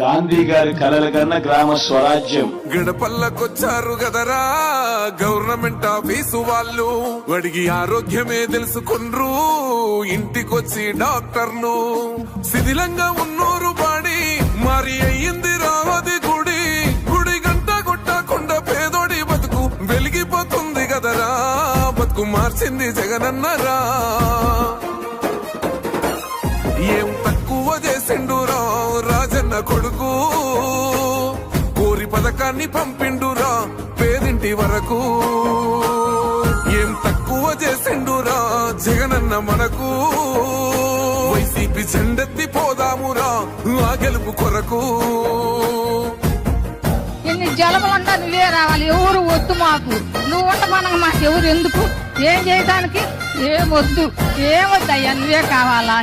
గాంధీ గారి కలల కన్నా గ్రామ స్వరాజ్యం. గడపల్లకొచ్చారు కదరా గవర్నమెంట్ ఆఫీసు వాళ్ళు. అడిగి ఆరోగ్యమే తెలుసుకుండ్రు ఇంటికొచ్చి డాక్టర్లు శిథిలంగా ఉన్నోరు బాడి మరి అయ్యింది రావది గుడి. గుడి గంట కొట్టకుండా పేదోడి బతుకు వెలిగిపోతుంది కదరా బతుకు మార్చింది జగనన్నరా. కొడుకు. కోరి పథకాన్ని పంపిండురా పేదింటి వరకు. ఏం తక్కువ చేసిండురా జగనన్న మనకు. వైసీపీ చెండెత్తి పోదామురా ఆ గెలుపు కొరకు. ఎన్ని నువ్వే రావాలి ఎవరు వద్దు మాకు. నువ్వు ఉండమనగా మాకు ఎవరు ఎందుకు? ఏం చేయడానికి ఏం వద్దు ఏం వద్దయ్యా నువ్వే కావాలా?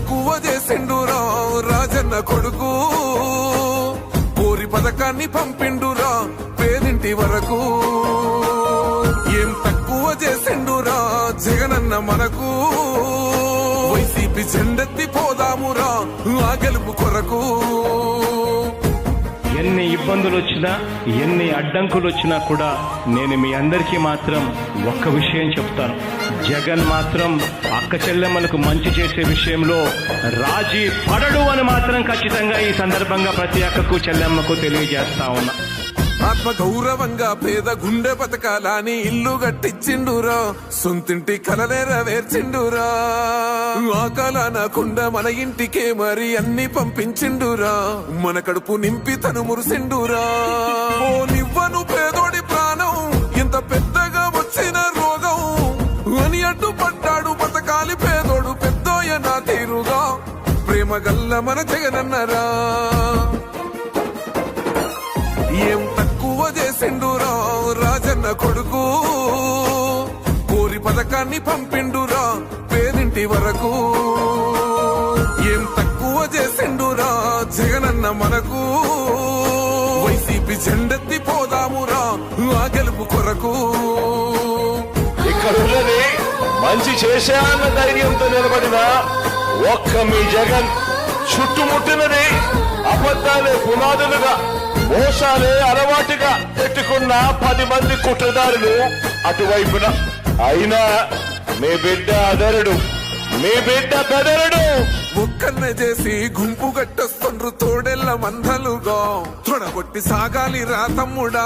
తక్కువ రాజన్న కొడుకు. ఊరి పథకాన్ని పంపిండురా పేదింటి వరకు. ఏం తక్కువ చేసిండురా జగనన్న మనకు. వైసీపీ చెండెత్తి పోదామురా ఆ గెలుపు కొరకు. ఎన్ని ఇబ్బందులు వచ్చినా ఎన్ని అడ్డంకులు వచ్చినా కూడా నేను మీ అందరికీ మాత్రం ఒక్క విషయం చెప్తాను. జగన్ మాత్రం అక్క చెల్లెమ్మలకు మంచి చేసే విషయంలో రాజీ పడడు అని మాత్రం ఖచ్చితంగా ఈ సందర్భంగా ప్రతి అక్కకు చెల్లెమ్మకు తెలియజేస్తా ఉన్నా. ఆత్మ గౌరవంగా పేద గుండె బతకాలని ఇల్లు కట్టించిండురా సొంతింటి కలలేర వేర్చిండురా ఆ కలనకుండా మన ఇంటికే మరి అన్ని పంపించిండురా. మన కడుపు నింపి తను మురిసిండురా. ఓ నివ్వను పేదోడి ప్రాణం ఇంత పెద్ద అడ్డుపడ్డాడు బతకాలి పేదోడు పెద్దోయ నా తీరుగా. ప్రేమ గల్ల మన జగనన్నరా. ఏం తక్కువ చేసిండురా రాజన్న కొడుకు? కోరి పథకాన్ని పంపిండురా పేదింటి వరకు. ఏం తక్కువ చేసిండురా జగనన్న మనకు? వైసీపీ చెండెత్తి పోదామురా మంచి చేశాన్న ధైర్యంతో నిలబడిన ఒక్క మీ జగన్ చుట్టుముట్టినది అబద్ధాలే పునాదులుగా మోసాలే అలవాటుగా పెట్టుకున్న పది మంది కుట్రదారులు అటువైపున. అయినా మీ బిడ్డ అదరుడు మీ బిడ్డ బెదరుడు. ముక్కన్న చేసి గుంపు కట్టొస్తుండ్రు తోడెల్ల మందలుగా. తొడగొట్టి సాగాలి రా తమ్ముడా.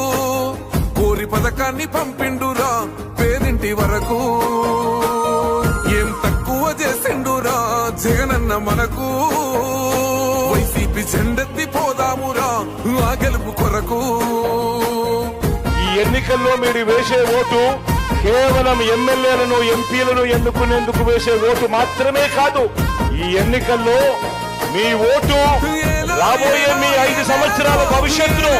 పథకాన్ని పంపిండురా పేదింటి వరకు. ఏం తక్కువ చేసిండురా జగనన్న మనకు. వైసీపీ చెండెత్తి పోదామురా ఆ గెలుపు కొరకు. ఈ ఎన్నికల్లో మీరు వేసే ఓటు కేవలం ఎమ్మెల్యేలను ఎంపీలను ఎన్నుకునేందుకు వేసే ఓటు మాత్రమే కాదు ఈ ఎన్నికల్లో మీ ఓటు రాబోయే మీ ఐదు సంవత్సరాల భవిష్యత్తును